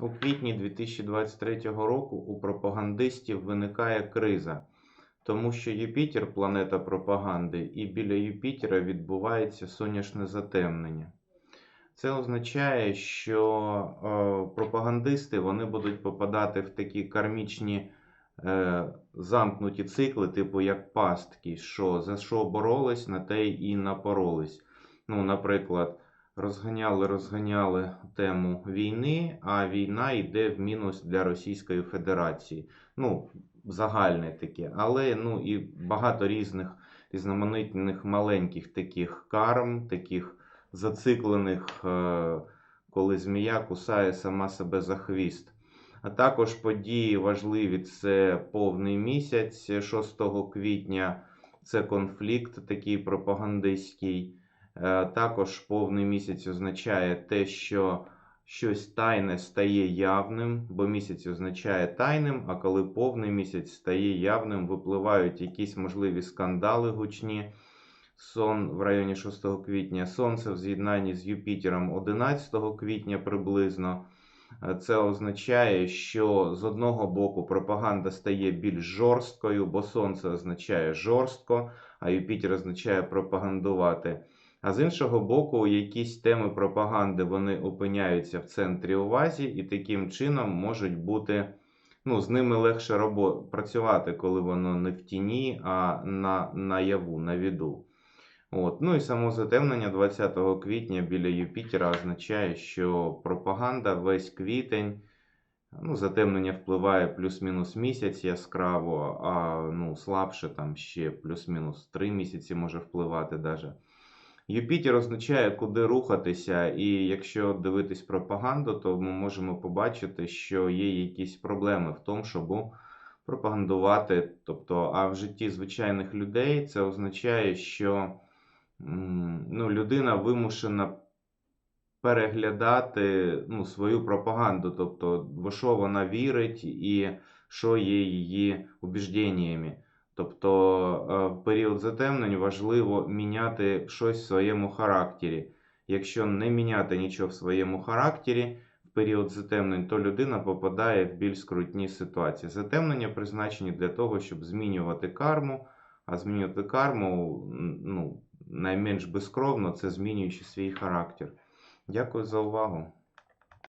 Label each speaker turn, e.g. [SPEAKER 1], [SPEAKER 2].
[SPEAKER 1] У квітні 2023 року у пропагандистів виникає криза, тому що Юпітер планета пропаганди, і біля Юпітера відбувається сонячне затемнення. Це означає, що е, пропагандисти вони будуть попадати в такі кармічні е, замкнуті цикли, типу як пастки, що за що боролись, на те і напоролись. Ну, наприклад, розганяли, розганяли тему війни, а війна йде в мінус для Російської Федерації. Ну, загальне таке, але ну і багато різних різноманітних маленьких таких карм, таких зациклених, е, коли змія кусає сама себе за хвіст. А також події важливі це повний місяць 6 квітня, це конфлікт такий пропагандистський. Е, Також повний місяць означає те, що щось тайне стає явним, бо місяць означає тайним, а коли повний місяць стає явним, випливають якісь можливі скандали гучні. Сон в районі 6 квітня, Сонце в з'єднанні з Юпітером 11 квітня приблизно. Е, Це означає, що з одного боку пропаганда стає більш жорсткою, бо Сонце означає жорстко, а Юпітер означає пропагандувати. А з іншого боку, якісь теми пропаганди вони опиняються в центрі увазі, і таким чином можуть бути, ну, з ними легше робо- працювати, коли воно не в тіні, а на наяву, на віду. От. Ну і само затемнення 20 квітня біля Юпітера означає, що пропаганда весь квітень, ну, затемнення впливає плюс-мінус місяць яскраво, а ну, слабше там ще плюс-мінус 3 місяці може впливати даже. Юпітер означає, куди рухатися, і якщо дивитись пропаганду, то ми можемо побачити, що є якісь проблеми в тому, щоб пропагандувати. Тобто, а в житті звичайних людей це означає, що ну, людина вимушена переглядати ну, свою пропаганду, тобто, во що вона вірить і що є її убіжденнями. Тобто е, в період затемнень важливо міняти щось в своєму характері. Якщо не міняти нічого в своєму характері в період затемнень, то людина попадає в більш скрутні ситуації. Затемнення призначені для того, щоб змінювати карму, а змінювати карму ну, найменш безкровно це змінюючи свій характер. Дякую за увагу.